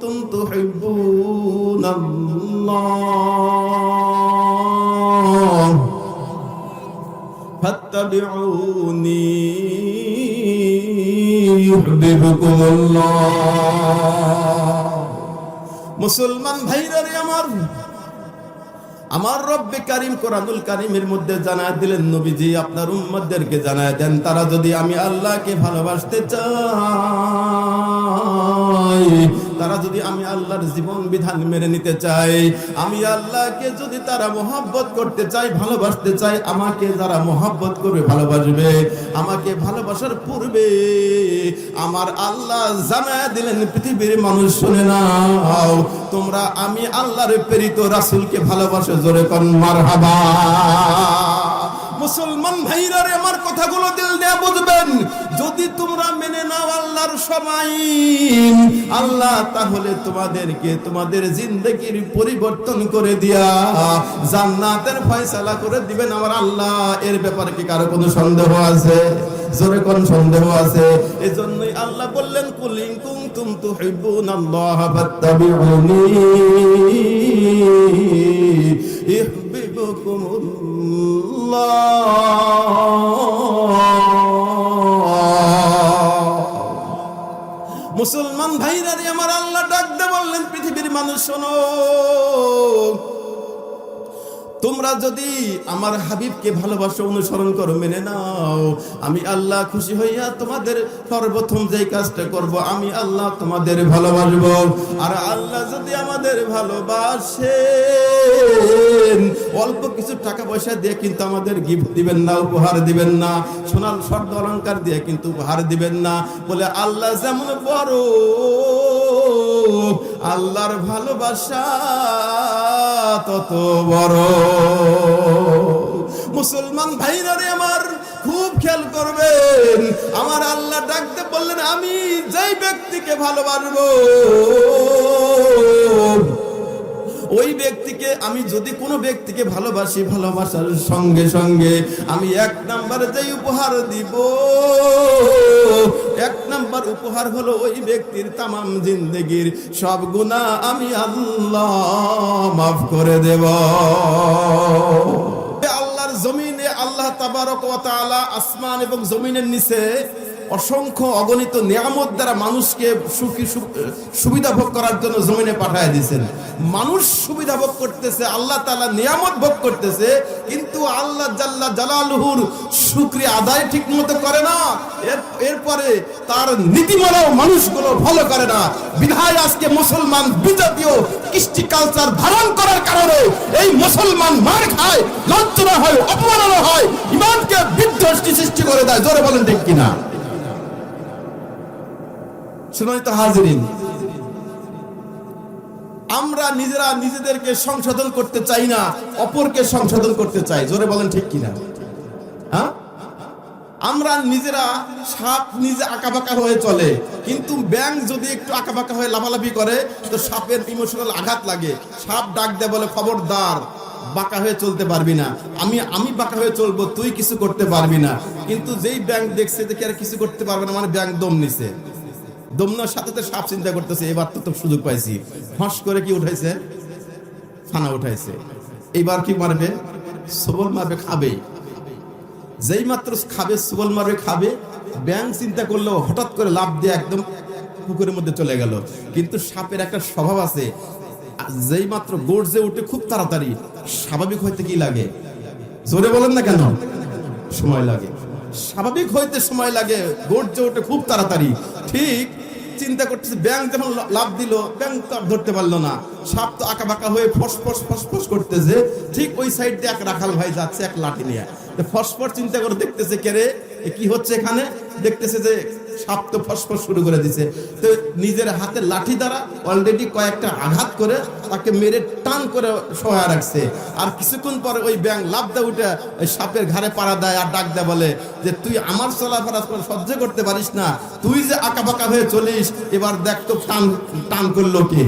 কুন্তুম তুহিব্বুনাল্লাহ ফাত্তাবিউনি ইউহিব্বুকুমুল্লাহ। মুসলমান ভাইরা রে আমার আমার রব্বে কারিম কোরআনুল কারিমের মধ্যে জানায় দিলেন নবীজি, আপনার উম্মদদেরকে জানায় দেন, তারা যদি আমি আল্লাহকে ভালোবাসতে চাই তারা যদি আমি আল্লাহর জীবন বিধান মেনে নিতে চাই, আমি আল্লাহকে যদি তারা মোহাব্বত করতে চাই, ভালোবাসতে চাই, আমাকে যারা মোহাব্বত করে ভালোবাসবে, আমাকে ভালোবাসার পূর্বে আমার আল্লাহ জানায় দিলেন, পৃথিবীর মানুষ শুনে নাও, তোমরা আমি আল্লাহর প্রেরিত রাসুলকে ভালোবাসো, জোরে কন, মারহাবা। মুসলমান ভাইরা রে, আমার কথাগুলো দিল দেয়া বুঝবেন। যদি তোমরা মেনে নাও আল্লাহর সময় আল্লাহ তাহলে তোমাদেরকে তোমাদের জিন্দগির পরিবর্তন করে দিয়া জান্নাতের ফয়সালা করে দিবেন। আমার আল্লাহ, এর ব্যাপারে কি কারও কোনো সন্দেহ আছে? জোরে কোন সন্দেহ আছে? এই এজন্যই আল্লাহ বললেন, কুলিং কুনতুম তুহিব্বুনাল্লাহ ফাত্তাবিউনি ইহবিবুকুমুল্লাহ মুসলমান ভাইরা আমার আল্লাহ ডাক দে বললেন পৃথিবীর মানুষ শোনো। তোমরা যদি আমার হাবিবকে ভালোবাসো, অনুসরণ করো, মেনে নাও। আমি আল্লাহ খুশি হইয়া তোমাদের সর্বপ্রথম যেই কাজটা করব, আমি আল্লাহ তোমাদের ভালোবাসব। আর আল্লাহ যদি আমাদের ভালোবাসে অল্প কিছু টাকা পয়সা দিয়ে কিন্তু আমাদের গিফট দিবেন না, উপহার দিবেন না, সোনার শব্দ অলঙ্কার দিয়ে কিন্তু উপহার দিবেন না। বলে আল্লাহ যেমন বড় আল্লাহর ভালোবাসা তত বড়। মুসলমান ভাইরা রে আমার, খুব খেয়াল করবেন, আমার আল্লাহ ডাকতে বললেন, আমি যেই ব্যক্তিকে ভালোবাসবো ওই ব্যক্তিকে আমি যদি কোনো ব্যক্তিকে ভালোবাসি, ভালোবাসার সঙ্গে সঙ্গে আমি এক নাম্বার যেই উপহার দিব। এক নাম্বার উপহার হলো ওই ব্যক্তির তামাম জিন্দগির সব গুণা আমি আল্লাহ মাফ করে দেব। আল্লাহর জমিনে আল্লাহ তাবারক আসমান এবং জমিনের নিচে অসংখ্য অগণিত নিয়ামত দ্বারা মানুষকে সুখী সুবিধা ভোগ করার জন্য জমিনে পাঠায় দিয়েছেন। মানুষ সুবিধা ভোগ করতেছে, আল্লাহ তাআলা নিয়ামত ভোগ করতেছে, কিন্তু আল্লাহ জাল্লা জালালুহুর শুকরিয়া আদায় ঠিক মতো করে না। এরপরে তার নীতিমালাও মানুষগুলো ফলো করে না। বিধায় আজকে মুসলমান বিজাতীয় কৃষ্টি কালচার ধারণ করার কারণে এই মুসলমান মার খায় লাঞ্ছনা হয় অপমাননা হয়, ইমানকে বিধ্বস্তি সৃষ্টি করে দেয়। জোরে বলেন ঠিক কিনা? শুনুন তো হাজিরিন, আমরা নিজেরা নিজেদেরকে সংশোধন করতে চাই না, অপরকে সংশোধন করতে চাই। জোরে বলেন ঠিক কিনা? হ্যাঁ? আমরা নিজেরা সাপ নিজে আঁকাবাঁকা হয়ে চলে, কিন্তু ব্যাং যদি একটু আঁকাবাঁকা হয়ে লাফালাফি করে, তো সাপের ইমোশনাল আঘাত লাগে। সাপ ডাক দেয় বলে, খবরদার, বাঁকা হয়ে চলতে পারবি না। আমি আমি বাঁকা হয়ে চলবো, তুই কিছু করতে পারবি না। কিন্তু যেই ব্যাংক দেখছে দেখে আর কিছু করতে পারবে না মানে ব্যাংক দম নিছে। দমনার সাথে তো সাপ চিন্তা করতেছে, এবার তো তো সুযোগ পাইছি। ফাঁস করে কি উঠাইছে? ফানা উঠাইছে। এইবার কি মারবে? সবল মারবে, খাবে। যেই মাত্র খাবে, সুবল মারবে, খাবে। ব্যাং চিন্তা করল হঠাৎ করে লাভ দিয়ে একদম পুকুরের মধ্যে চলে গেল। কিন্তু সাপের একটা স্বভাব আছে, যেই মাত্র গর্জে উঠে খুব তাড়াতাড়ি, স্বাভাবিক হইতে কি লাগে? জোরে বলেন না কেন? সময় লাগে। স্বাভাবিক হইতে সময় লাগে, গর্জে উঠে খুব তাড়াতাড়ি। ঠিক চিন্তা করতেছে, ব্যাংক যখন লাভ দিল, ব্যাংক তো আর ধরতে পারল না। সাপ তো আঁকা বাঁকা হয়ে ফসফস ফসফস করতেছে। ঠিক ওই সাইড দিয়ে এক রাখাল ভাই যাচ্ছে, এক লাঠি নিয়ে। ফসফস চিন্তা করে দেখতেছে কেরে রে? কি হচ্ছে এখানে? দেখতেছে যে সাপ তো ফসফস শুরু করে দিছে। তো নিজের হাতে লাঠি দ্বারা অলরেডি কয়েকটা আঘাত করে তাকে মেরে টান করে সহায় রাখছে। আর কিছুক্ষণ পরে ওই ব্যাং লাভদা উঠে ওই সাপের ঘাড়ে পাড়া দেয় আর ডাক দেয় বলে যে, তুই আমার চলাফেরা করে সহ্য করতে পারিস না। তুই যে আঁকা বাঁকা হয়ে চলিস, এবার দেখ তো টান টান করল কি।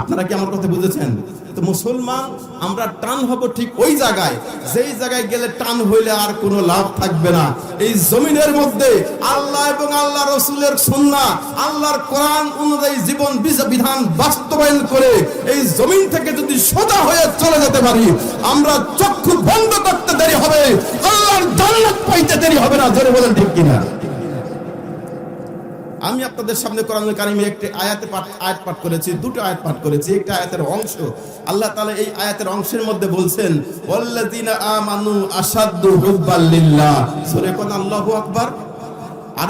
আপনারা কি আমার কথা বুঝেছেন? তো মুসলমান, আমরা টান হব ঠিক ওই জায়গায়। যেই জায়গায় গেলে টান হইলে আর কোনো লাভ থাকবে না। এই জমিনের মধ্যে আল্লাহ এবং আল্লাহ রসুলের সন্না আল্লাহর কোরআন অনুযায়ী জীবন বিধান বাস্তবায়ন করে এই জমিন থেকে যদি সোজা হয়ে চলে যেতে পারি, আমরা চক্ষু বন্ধ করতে দেরি হবে, আল্লাহর জান্নাত পাইতে দেরি হবে না। জোরে বলেন ঠিক কিনা? আমি আপনাদের সামনে কোরআন কারিমে একটি আয়াতে পাঠ, আয়াত পাঠ করেছি, দুটো আয়াত পাঠ করেছি। একটা আয়াতের অংশ, আল্লাহ তাআলা এই আয়াতের অংশের মধ্যে বলছেন, ওয়াল্লাযিনা আমানু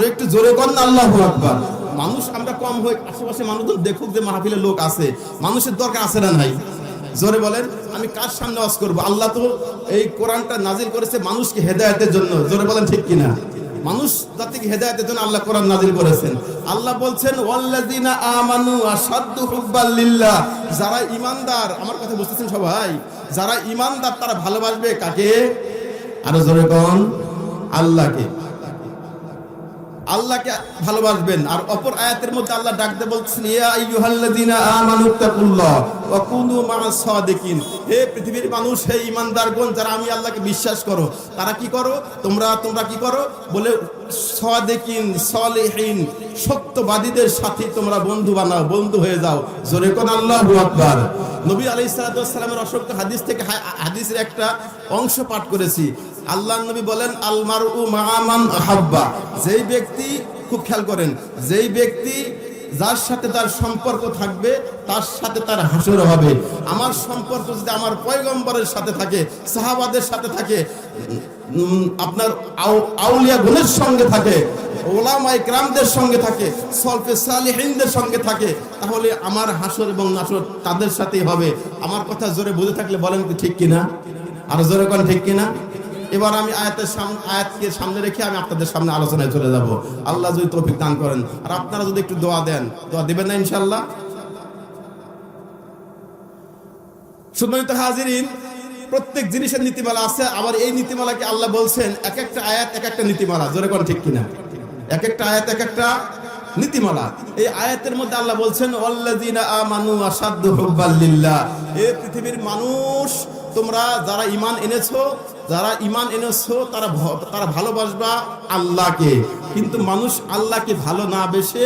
একটু জোরে কোন আল্লাহু আকবার। মানুষ, আমরা কম হই, আশেপাশে মানুষজন দেখুক যে মাহফিলে লোক আছে। মানুষের দরকার আছে না নাই? জোরে বলেন, আমি কার সামনে ওয়াজ করব? আল্লাহ তো এই কোরআনটা নাজিল করেছে মানুষকে হেদায়েতের জন্য। জোরে বলেন ঠিক কিনা? মানুষ জাতিকে হেদায়তের জন্য আল্লাহ কোরআন নাজিল করেছেন। আল্লাহ বলছেন, ওয়াল্লাযিনা আমানু আশাদ্দু হুব্বাল লিল্লাহ। যারা ঈমানদার, আমার কথা বুঝতেছেন সবাই, যারা ঈমানদার তারা ভালোবাসবে কাকে? আরও জোরে কোন, আল্লাহকে। আল্লাহকে ভালোবাসবেন। আর অপর আয়াতের মধ্যে আল্লাহ ডাকতে বলছেন ইয়া আইয়ুহাল্লাযিনা আমানু তাকুল্লাহ ওয়া কুনু মা'আস সাদিকিন। হে পৃথিবীর মানুষ, হে ঈমানদারগণ, যারা আমি আল্লাহকে বিশ্বাস করো, তারা কি করো? তোমরা তোমরা কি করো? বলে সাদিকিন, সলিহিন, সত্যবাদীদের সাথে তোমরা বন্ধু বানাও, বন্ধু হয়ে যাও। জোরে কোন আল্লাহু আকবার। নবী আলাইহিস সালাতু অসংখ্য হাদিস থেকে হাদিসের একটা অংশ পাঠ করেছি। আল্লাহ নবী বলেন আলমার উ মামান আহাব্বা। যেই ব্যক্তি, খুব খেয়াল করেন, যেই ব্যক্তি যার সাথে তার সম্পর্ক থাকবে, তার সাথে তার হাসর হবে। আমার সম্পর্ক যদি আমার পয়গম্বরের সাথে থাকে, সাহাবাদের সাথে থাকে আপনার আউলিয়া গুণের সঙ্গে থাকে ওলামাই ক্রামদের সঙ্গে থাকে, সলফে সালিহিনদের সঙ্গে থাকে, তাহলে আমার হাসর এবং নাসর তাদের সাথেই হবে। আমার কথা জোরে বুঝে থাকলে বলেন কি ঠিক কিনা? আর জোরে কোন ঠিক কিনা? এবার আমি আয়াতের সামনে আয়াতকে সামনে রেখে আমি আপনাদের সামনে আলোচনায় চলে যাব। আল্লাহ যদি তৌফিক দান করেন। আর আপনারা যদি একটু দোয়া দেন, দোয়া দিবেন না ইনশাল্লাহ সম্মানিত হাজিরিন প্রত্যেক জিনিসের নীতিমালা আছে, আবার এই নীতিমালাকে আল্লাহ বলছেন, এক একটা আয়াত, এক একটা নীতিমালা। জোরে কোন ঠিক কিনা? এক একটা আয়াত, এক একটা নীতিমালা। এই আয়াতের মধ্যে আল্লাহ বলছেন এই পৃথিবীর মানুষ, তোমরা যারা ইমান এনেছো, যারা ইমান এনেছো, তারা তারা ভালোবাসবা আল্লাহকে। কিন্তু মানুষ আল্লাহকে ভালো না বেসে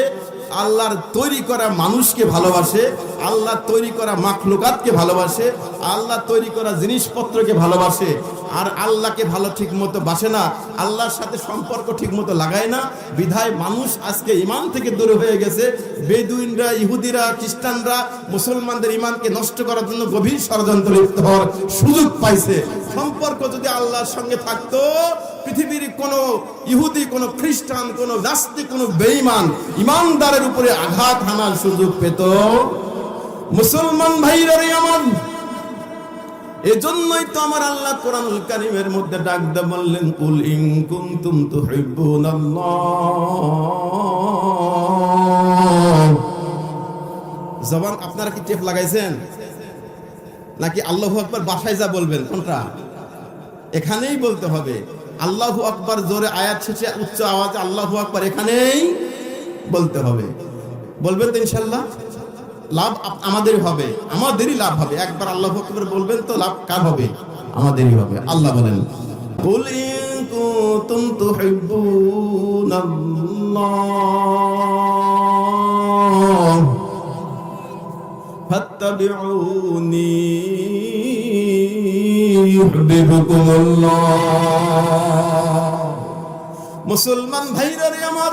আল্লাহর তৈরি করা মানুষকে ভালোবাসে আল্লাহ তৈরি করা মাখলুকাতকে ভালোবাসে আল্লাহ তৈরি করা জিনিসপত্রকে ভালোবাসে। আর আল্লাহকে ভালো ঠিক মতো বাসে না, আল্লাহর সাথে সম্পর্ক ঠিক মতো লাগায় না। বিধায় মানুষ আজকে ইমান থেকে দূরে হয়ে গেছে। বেদুইনরা, ইহুদিরা, খ্রিস্টানরা মুসলমানদের ইমানকে নষ্ট করার জন্য গভীর ষড়যন্ত্র লিপ্ত হওয়ার সুযোগ পাইছে। সম্পর্ক যদি আল্লাহর সঙ্গে থাকতো পৃথিবীর কোন ইহুদি, কোন খ্রিস্টান, কোন নাস্তিক, কোন বেঈমান ইমানদারের উপরে আঘাত হানার সুযোগ পেত। মুসলমান ভাইরারে আমার, এজন্যই তো আমার আল্লাহ কোরআনুল কারীমের মধ্যে ডাক দে বললেন, কুল ইন কুনতুম তুহিব্বুনাল্লাহ। জবান আপনারা কি টেপ লাগাইছেন? নাকি আল্লাহু আকবার বাসায় যা বলবেন, কোনটা? এখানেই বলতে হবে। আল্লাহু আকবার জোরে আয়াত শেষে উচ্চ আওয়াজে আল্লাহু আকবার এখানেই বলতে হবে বলবেন তো ইনশাল্লাহ লাভ আপ- আমাদেরই হবে আমাদেরই লাভ হবে একবার আল্লাহু আকবার বলবেন তো লাভ কার হবে আমাদেরই হবে আল্লাহ বলেন قل إن كنتم تحبون الله فاتبعوني يحببكم الله মুসলমান ভাইরা রে আমার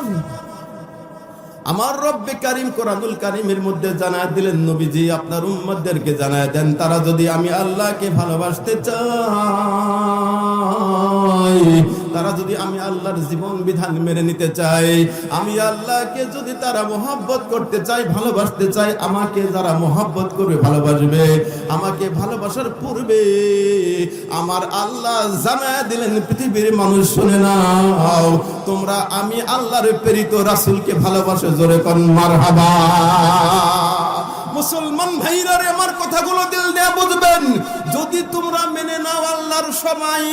আমার রব্বে কারিম কোরআনুল কারিমের মধ্যে জানায় দিলেন নবীজি আপনার উম্মতদেরকে জানায় দেন তারা যদি আমি আল্লাহকে ভালোবাসতে চাই তারা যদি আমি আল্লাহর জীবন বিধান মেনে নিতে চাই, আমি আল্লাহকে যদি তারা মোহাব্বত করতে চাই, ভালোবাসতে চাই, আমাকে যারা মোহাব্বত করবে, ভালোবাসবে, আমাকে ভালোবাসার পূর্বে আমার আল্লাহ জানায় দিলেন, পৃথিবীর মানুষ শুনে নাও, তোমরা আমি আল্লাহর প্রেরিত রাসূলকে ভালোবাসো, জোরে কন মারহাবা। মুসলমান ভাইরা আমার কথাগুলো দিল দিয়ে বুঝবেন, যদি তোমরা মেনে নাও আল্লাহর সময়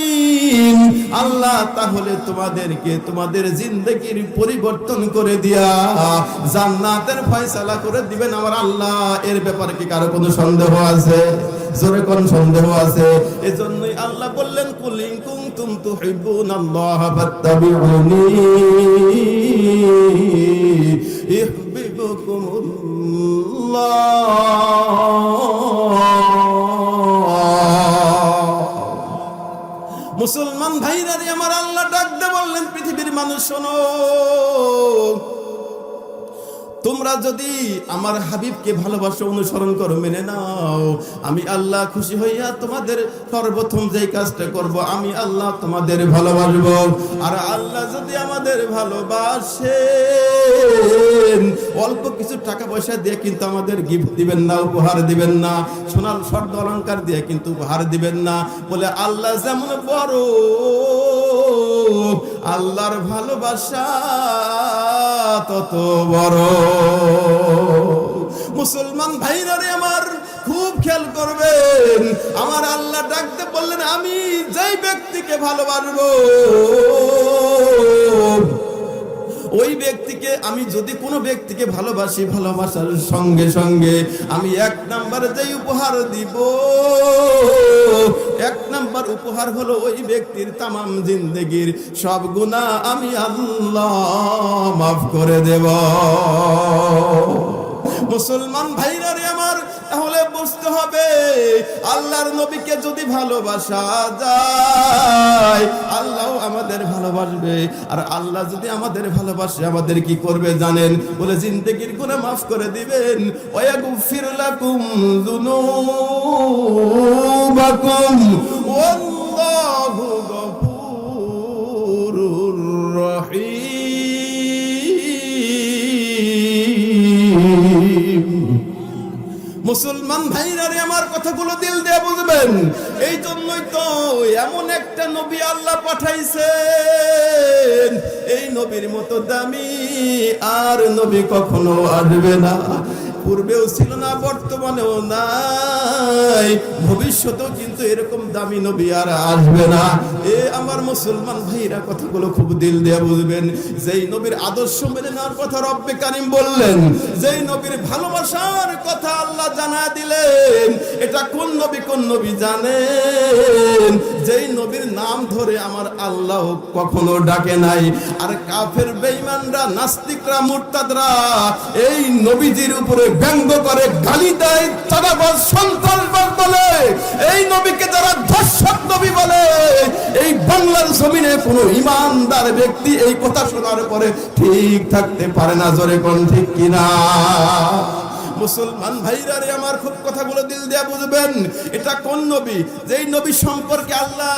আল্লাহ তাহলে তোমাদেরকে তোমাদের জিন্দগির পরিবর্তন করে দিয়া জান্নাতের ফয়সালা করে দিবেন আমার আল্লাহ। এর ব্যাপারে কি কারও কোনো সন্দেহ আছে? জোরে কোন সন্দেহ আছে? এজন্যই আল্লাহ বললেন, কুলিং কুনতুম তুহিব্বুনাল্লাহ ফাত্তাবিউনি ইউহিব্বুকুমুল্লাহ। শোনো। তোমরা যদি আমার হাবিবকে ভালোবাসো, অনুসরণ করো, মেনে নাও। আমি আল্লাহ খুশি হইয়া তোমাদের সর্বপ্রথম যে কাজটা করব, আমি আল্লাহ তোমাদের ভালোবাসবো। আর আল্লাহ যদি আমাদের ভালোবাসে অল্প কিছু টাকা পয়সা দিয়ে কিন্তু আমাদের গিফট দিবেন না, উপহার দিবেন না, সোনার শব্দ অলংকার দিয়ে কিন্তু উপহার দিবেন না। বলে আল্লাহ যেমন বড় আল্লাহর ভালোবাসা তত বড়। মুসলমান ভাইরা রে আমার, খুব খেয়াল করবেন, আমার আল্লাহ ডাকতে বললেন, আমি যেই ব্যক্তিকে ভালোবাসবো ওই ব্যক্তিকে আমি যদি কোনো ব্যক্তিকে ভালোবাসি, ভালোবাসার সঙ্গে সঙ্গে আমি এক নাম্বারে যেই উপহার দিব। এক নাম্বার উপহার হলো ওই ব্যক্তির তামাম জিন্দগির সব গুণা আমি আল্লাহ মাফ করে দেব। মুসলমান ভাইরা রে আমার, তাহলে বুঝতে হবে, আল্লাহর নবীকে যদি ভালোবাসা যায় আর আল্লাহ যদি আমাদের ভালোবাসে, আমাদের কি করবে জানেন? বলে, জিন্দগির গুনাহ মাফ করে দিবেন। মুসলমান ভাইরারে আমার কথাগুলো দিল দিয়ে বুঝবেন। এই জন্যই তো এমন একটা নবী আল্লাহ পাঠাইছেন এই নবীর মতো দামি আর নবী কখনো আসবে না। পূর্বেও ছিল না, বর্তমানেও নাই। ভবিষ্যতেও কিন্তু এরকম দামি নবী আর আসবে না। এ আমার মুসলমান ভাইরা কথাগুলো খুব দিল দিয়ে বুঝবেন। যেই নবীর আদর্শ মেনে নেওয়ার কথা রব্বে কারিম বললেন, যেই নবীর ভালোবাসার কথা আল্লাহ জানা দিলেন, এটা কোন নবী কোন নবী জানেন? যেই নবীর নাম ধরে আমার আল্লাহ কখনো ডাকে নাই। আর কাফের বেঈমানরা, নাস্তিকরা, মুরতাদরা, এই নবীজির উপরে ব্যঙ্গ করে গালি দেয় চাঁদাবাজ সন্ত্রাসবাদ বলে। এই নবীকে যারা ধর্ষক নবী বলে, এই বাংলার জমিনে কোনো ইমানদার ব্যক্তি এই কথা শোনার পরে ঠিক থাকতে পারে না, জোরে কোন ঠিক কিনা? মুসলমান ভাইরা রে, আমার খুব কথাগুলো দিল দেয়া বুঝবেন। এটা কোন নবী? যেই নবী সম্পর্কে আল্লাহ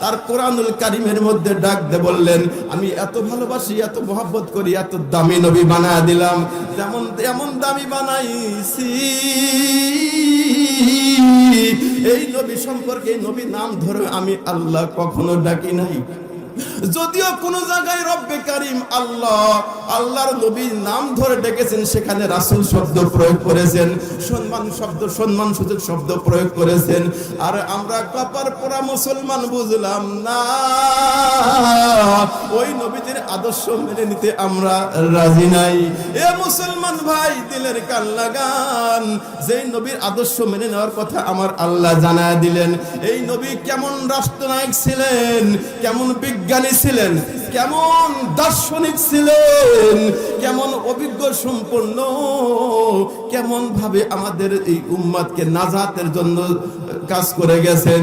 তার কোরআনুল কারিমের মধ্যে ডাক দে বললেন, আমি এত ভালোবাসি, এত মহব্বত করি, এত দামি নবী বানায় দিলাম। যেমন এমন দামি বানাইছি। এই নবী সম্পর্কে নবী নাম ধরে আমি আল্লাহ কখনো ডাকি নাই। যদিও কোন জায়গায় রব্বে কারিম আল্লাহ, আল্লাহর নবীর নাম ধরে ডেকেছেন, সেখানে রাসূল শব্দ প্রয়োগ করেছেন, সম্মান শব্দ, সম্মান সূচক শব্দ প্রয়োগ করেছেন। আর আমরা কপার পরা মুসলমান বুঝলাম না। ওই নবীদের আদর্শ মেনে নিতে আমরা রাজি নাই। এ মুসলমান ভাই, দিলের কান লাগান। যেই নবীর আদর্শ মেনে নেওয়ার কথা আমার আল্লাহ জানায় দিলেন। এই নবী কেমন রাষ্ট্রনায়ক ছিলেন, কেমন বিজ্ঞানী ছিলেন, কেমন দার্শনিক ছিলেন, কেমন অভিজ্ঞ সম্পন্ন কেমন ভাবে আমাদের এই উম্মাদকে নাজাতের জন্য কাজ করে গেছেন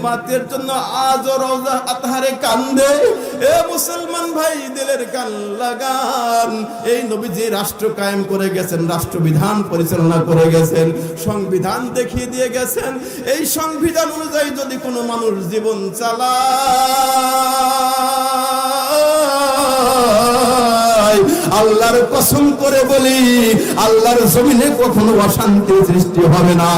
উম্মাতের জন্য আজ রওজা আতহারে কান্দে। এ মুসলমান ভাই, দিলের কান লাগান। এই নবী যে রাষ্ট্র কায়েম করে গেছেন, রাষ্ট্রবিধান পরিচালনা করে গেছেন, সংবিধান দেখিয়ে দিয়ে গেছেন। এই সংবিধান অনুযায়ী যদি কোনো মানুষ জীবন চালায় আল্লাহর কসম করে বলি, আল্লাহর জমিনে কখনো অশান্তি সৃষ্টি হবে না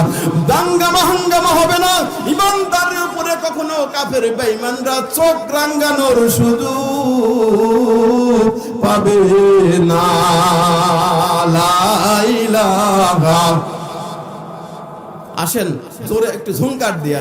দাঙ্গামা হাঙ্গামা হবে না। ইমানদারের উপরে কখনো কাফের বেঈমানরা চোখ রাঙ্গানোর শুধু পাবে না। আসেন, জোরে একটু ঝুমকার দিয়া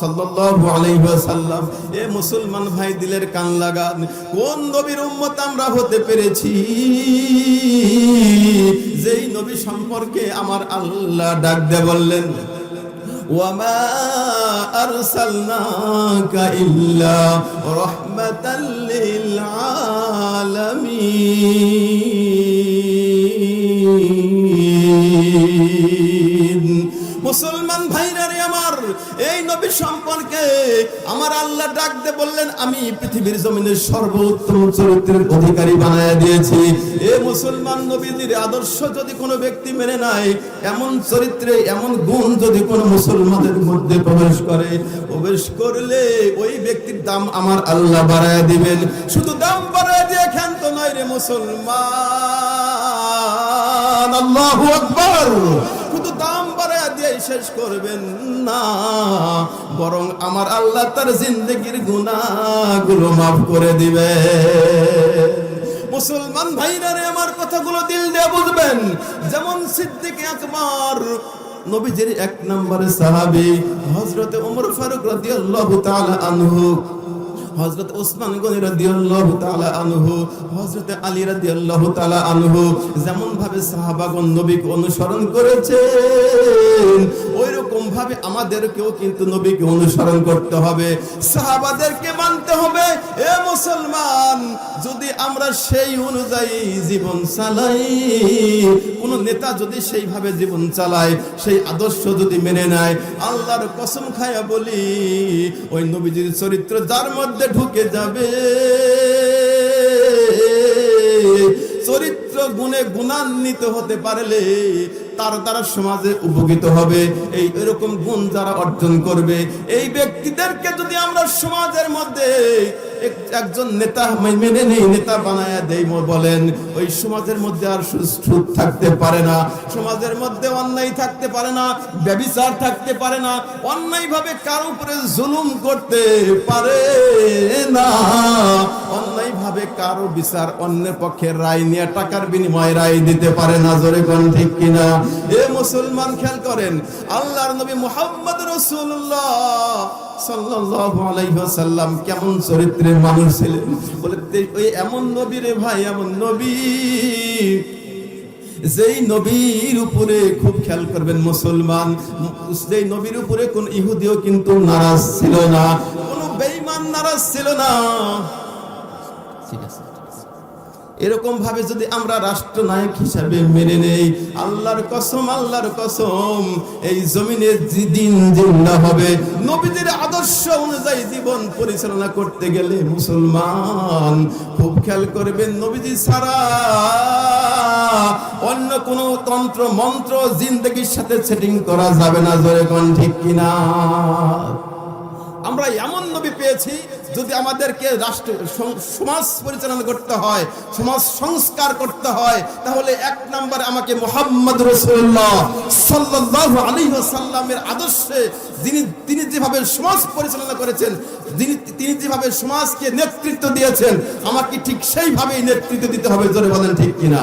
সাল্লাল্লাহু আলাইহি ওয়াসাল্লাম এ মুসলমান ভাই দিলের কান লাগান কোন নবীর উম্মত আমরা হতে পেরেছি যেই নবী সম্পর্কে আমার আল্লাহ ডাক দে বললেন وما أرسلناك إلا رحمة للعالمين মুসলমান ভাইরা রে আমার, এই নবী সম্পর্কে আমার আল্লাহ ডাক দে বললেন, আমি পৃথিবীর জমিনের সর্বোত্তম চরিত্রের অধিকারী বানায় দিয়েছি। এ মুসলমান নবীদের আদর্শ যদি কোনো ব্যক্তি মেনে নেয়, এমন চরিত্রে এমন গুণ যদি কোনো মুসলমানের মধ্যে প্রবেশ করে, প্রবেশ করলে ওই ব্যক্তির দাম আমার আল্লাহ বাড়ায় দিবেন। শুধু দাম বাড়ায় দিয়ে ক্ষান্ত নয় রে মুসলমান। আল্লাহু আকবার। শুধু দাম শেষ করবেন না, বরং আমার আল্লাহ তার জিন্দগির গুনাহগুলো মাফ করে দিবে। মুসলমান ভাইরা আমার কথাগুলো দিল দিয়ে বুঝবেন। যেমন সিদ্দিক আকবর, নবীজির এক নম্বরে সাহাবী, হযরতে ওমর ফারুক রাদিয়াল্লাহু তাআলা আনহু হযরত ওসমান গনি রাদিয়াল্লাহু তাআলা আনহু, হযরত আলী রাদিয়াল্লাহু তাআলা আনহু যেমন ভাবে সাহাবাগণ নবীকে অনুসরণ করেছেন ওই ভাবে আমাদেরকেও কিন্তু নবীকে অনুসরণ করতে হবে। সাহাবাদেরকে মানতে হবে, এ মুসলমান, যদি আমরা সেই অনুযায়ী জীবন চালাই, কোন নেতা যদি সেইভাবে জীবন চালায়, সেই আদর্শ যদি মেনে নেয়, আল্লাহর কসম খায়া বলি, ওই নবীজির চরিত্র যার মধ্যে ঢুকে যাবে। চরিত্র গুণে গুণান্বিত হতে পারলে তার দ্বারা সমাজে উপকৃত হবে। এই এরকম গুণ যারা অর্জন করবে, এই ব্যক্তিদেরকে যদি আমরা সমাজের মধ্যে একজন নেতা মেনে নেই, নেতা বানায়া দেই বলেন। ওই সমাজের মধ্যে আর সুস্থ থাকতে পারে না। সমাজের মধ্যে অন্যায় থাকতে পারে না, ব্যবিচার থাকতে পারে না অন্যায় ভাবে কার উপরে জুলুম করতে পারে না। অন্যায় ভাবে কারও বিচার অন্যের পক্ষে রায় নিয়ে টাকার বিনিময়ে রায় দিতে পারে না। জোরে কোন ঠিক কিনা? এ মুসলমান খেয়াল করেন, আল্লাহর নবী মুহাম্মদ রাসূলুল্লাহ সাল্লাল্লাহু আলাইহি ওয়াসাল্লাম কেমন চরিত্রের মানুষ ছিলেন? বলে ওই এমন নবী রে ভাই, এমন নবী। যেই নবীর উপরে খুব খেয়াল করবেন মুসলমান, যেই নবীর উপরে কোন ইহুদিও কিন্তু নারাজ ছিল না, কোন বেঈমান নারাজ ছিল না। এরকম ভাবে যদি আমরা রাষ্ট্রনায়ক হিসাবে মেনে নেই, আল্লাহর কসম আল্লাহর কসম, এই জমিনে দিন জিন্দা হবে। নবীদের আদর্শ অনুযায়ী জীবন পরিচালনা করতে গেলে মুসলমান খুব খেয়াল করবেন, নবীজি ছাড়া অন্য কোন তন্ত্র, মন্ত্র জিন্দগির সাথে সেটিং করা যাবে না, জোরে কোন ঠিক কিনা? আমরা এমন নবী পেয়েছি যদি আমাদেরকে রাষ্ট্র সমাজ পরিচালনা করতে হয়, সমাজ সংস্কার করতে হয়, তাহলে এক নম্বরে আমাকে মোহাম্মদ রসুল্লাহ সাল্লাল্লাহু আলাইহি ওয়াসাল্লামের আদর্শে যিনি, তিনি যেভাবে সমাজ পরিচালনা করেছেন, যিনি, তিনি যেভাবে সমাজকে নেতৃত্ব দিয়েছেন, আমাকে ঠিক সেইভাবেই নেতৃত্ব দিতে হবে, জোরে বলেন ঠিক কিনা?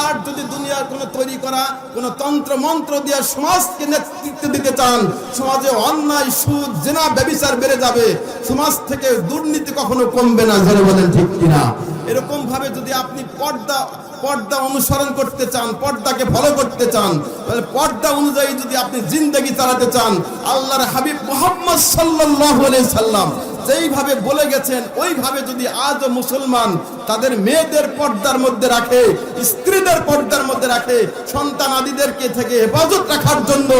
আর যদি দুনিয়ার কোনো তৈরি করা, কোনো তন্ত্র মন্ত্র দিয়ে সমাজকে নেতৃত্ব দিতে চান, সমাজে অন্যায়, সুদ, জেনা, ব্যবিচার বেড়ে যাবে, সমাজ থেকে দুর্নীতি কখনো কমবে না, জোরে বলেন ঠিক কিনা? এরকম ভাবে যদি আপনি পর্দা পর্দা অনুসরণ করতে চান, পর্দাকে ফলো করতে চান, তাহলে পর্দা অনুযায়ী যদি আপনি জিন্দগি চালাতে চান, আল্লাহর হাবিব মোহাম্মদ সাল্লাল্লাহু সাল্লাম যেইভাবে বলে গেছেন, ওইভাবে যদি আজও মুসলমান তাদের মেয়েদের পর্দার মধ্যে রাখে, স্ত্রীদের পর্দার মধ্যে রাখে, সন্তান আদিদেরকে থেকে হেফাজত রাখার জন্য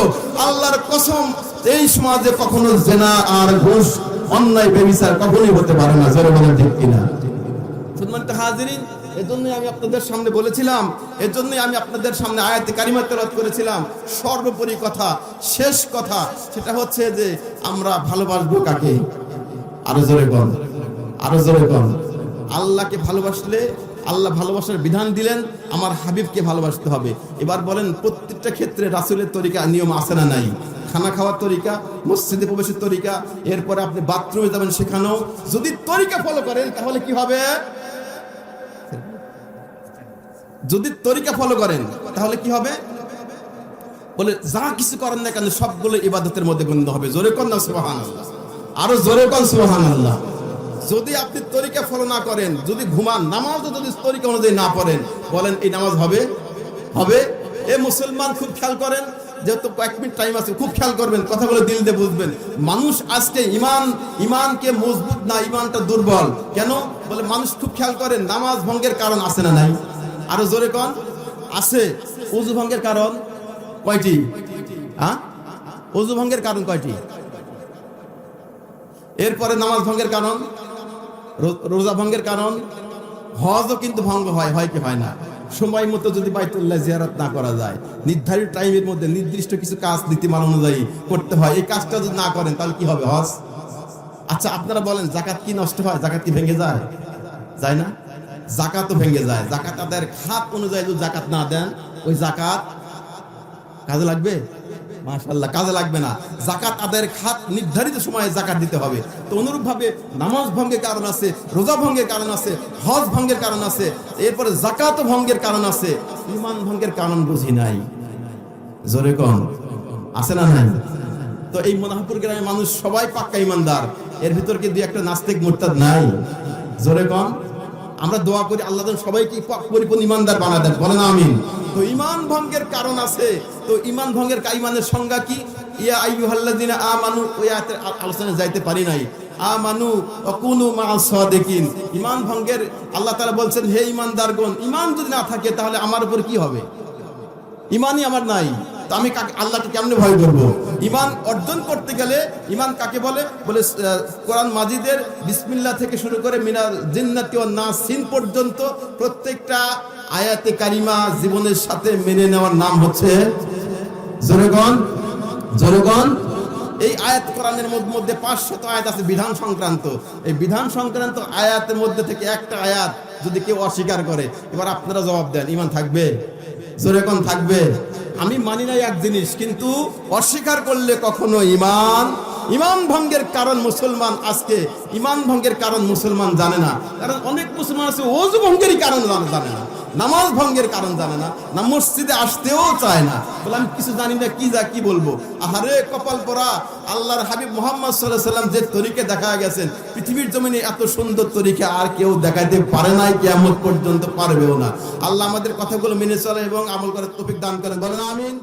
আল্লাহর কসম, এই সমাজে কখনো জেনা আর ঘুষ অন্যায় বেবিচার কখনোই হতে পারে না, জোরে ঠিক কিনা? সম্মানিত হাজিরিন, এজন্যই আমি আপনাদের সামনে বলেছিলাম, এজন্যই আমি আপনাদের সামনে আয়াতে করেছিলাম। সর্বোপরি কথা, শেষ কথা, সেটা হচ্ছে যে আমরা ভালোবাসবো কাকে? আরও জোরে কন আরও জোরে কন আল্লাহকে ভালোবাসলে আল্লাহ ভালোবাসার বিধান দিলেন, আমার হাবিবকে ভালোবাসতে হবে। এবার বলেন, প্রত্যেকটা ক্ষেত্রে রাসুলের তরিকা নিয়ম আছে না নাই? খানা খাওয়ার তরিকা, মসজিদে প্রবেশের তরিকা, এরপরে আপনি বাথরুমে যাবেন সেখানেও। যদি তরিকা ফলো করেন, তাহলে কি হবে? যদি তরিকা ফলো করেন, তাহলে কি হবে? বলে, যা কিছু করেন না কেন, সবগুলো ইবাদতের মধ্যে গণ্য হবে। জোরে কন না সুবাহান আরও জোরে কন সুবাহান আল্লাহ যদি আপনি তরিকা ফলো না করেন, যদি ঘুমান, নামাজও যদি তরিকা অনুযায়ী না পড়েন, বলেন এই নামাজ হবে? হবে? এ মুসলমান খুব খেয়াল করেন, যেহেতু কয়েক মিনিট টাইম আছে, খুব খেয়াল করবেন, কথা বলে দিল দিয়ে বুঝবেন। মানুষ আজকে ইমান, ইমানকে মজবুত না, ইমানটা দুর্বল। কেন? বলে মানুষ খুব খেয়াল করেন, নামাজ ভঙ্গের কারণ আছে না নাই? আরও জোরে কন। আছে। উজু ভঙ্গের কারণ কয়টি? হ্যাঁ? অজু ভঙ্গের কারণ কয়টি? এরপরে নামাজ ভঙ্গের কারণ? রোজা ভঙ্গের কারণ? হজও কিন্তু ভঙ্গ হয় হয় কি হয় না? সময় মতো যদি বাইতুল্লাহ জিয়ারত না করা যায়, নির্ধারিত টাইমের মধ্যে নির্দিষ্ট কিছু কাজ নীতিমালা অনুযায়ী করতে হয়, এই কাজটা যদি না করেন, তাহলে কি হবে হজ? আচ্ছা আপনারা বলেন, জাকাত কি নষ্ট হয়? জাকাত কি ভেঙে যায়? যায় না? জাকাতও ভেঙে যায়। জাকাত তাদের খাত অনুযায়ী যদি জাকাত না দেন, ওই জাকাত কাজে লাগবে? মাশাল্লাহ কাজে লাগবে না। জাকাত আদায়ের খাত নির্ধারিত সময়ে জাকাত দিতে হবে। তো অনুরূপ ভাবে নামাজ ভঙ্গের কারণ আছে, রোজা ভঙ্গের কারণ আছে, হজ ভঙ্গের কারণ আছে, এরপরে জাকাত ভঙ্গের কারণ আছে ইমান ভঙ্গের কারণ বুঝি নাই। জোরে কন? আছে না নাই? তো এই মোনাহাপুর গ্রামের মানুষ সবাই পাক্কা ইমানদার এর ভিতর কি দুই একটা নাস্তিক মোরতাদ নাই? জোরে কন? আমরা দোয়া করি, আল্লাহ সবাইকে পরিপূর্ণ ইমানদার বানা দেন। বলেন আমিন। তো ইমান ভঙ্গের কারণ আছে তো ইমান ভঙ্গের কাইমানের সংজ্ঞা কি? ইয়া আইয়ুহাল্লাযিনা আমানু, ওই আয়াতের আ- আলোচনায় যাইতে পারি নাই। আ আমানু অকুনু মা সাদিকিন। ইমান ভঙ্গের আল্লাহ তাআলা বলছেন, হে ইমানদারগণ, ইমান যদি না থাকে তাহলে আমার উপর কি হবে? ইমানই আমার নাই। তো আমি কাকে আল্লাহকে কেমনে ভয় করব? ইমান অর্জন করতে গেলে ইমান কাকে বলে? বলে কোরআন মাজিদের বিসমিল্লাহ থেকে শুরু করে মিনাল জিন্নাতি ও নাসিন পর্যন্ত প্রত্যেকটা আয়াতে কারিমা জীবনের সাথে মেনে নেওয়ার নাম হচ্ছে জোরেগণ জোরেগণ এই আয়াত কোরআনের মধ্যে পাঁচশত আয়াত আছে, বিধান সংক্রান্ত। এই বিধান সংক্রান্ত আয়াতের মধ্যে থেকে একটা আয়াত যদি কেউ অস্বীকার করে, এবার আপনারা জবাব দেন ইমান থাকবে? জোরেকন থাকবে? আমি মানি নাই এক জিনিস, কিন্তু অস্বীকার করলে কখনো ইমান ইমান ভঙ্গের কারণ মুসলমান আজকে ইমান ভঙ্গের কারণ মুসলমান জানে না। কারণ অনেক মুসলমান আছে ওজু ভঙ্গেরই কারণ জানে না। নামাজ ভঙ্গের কারণ জানে না না মসজিদে আসতেও চায় না। বলে, আমি কিছু জানি না, কি যা, কি বলব? আহারে, কপাল পরা আল্লাহর হাবিব মোহাম্মদ সাল্লাহ সাল্লাম যে তরিকে দেখা গেছেন, পৃথিবীর জমিনে এত সুন্দর তরিকে আর কেউ দেখাইতে পারে নাই কেমন পর্যন্ত পারবেও না। আল্লাহ আমাদের কথাগুলো মেনে চলে এবং আমল করার তফিক দান করেন। বলেন, আমিন।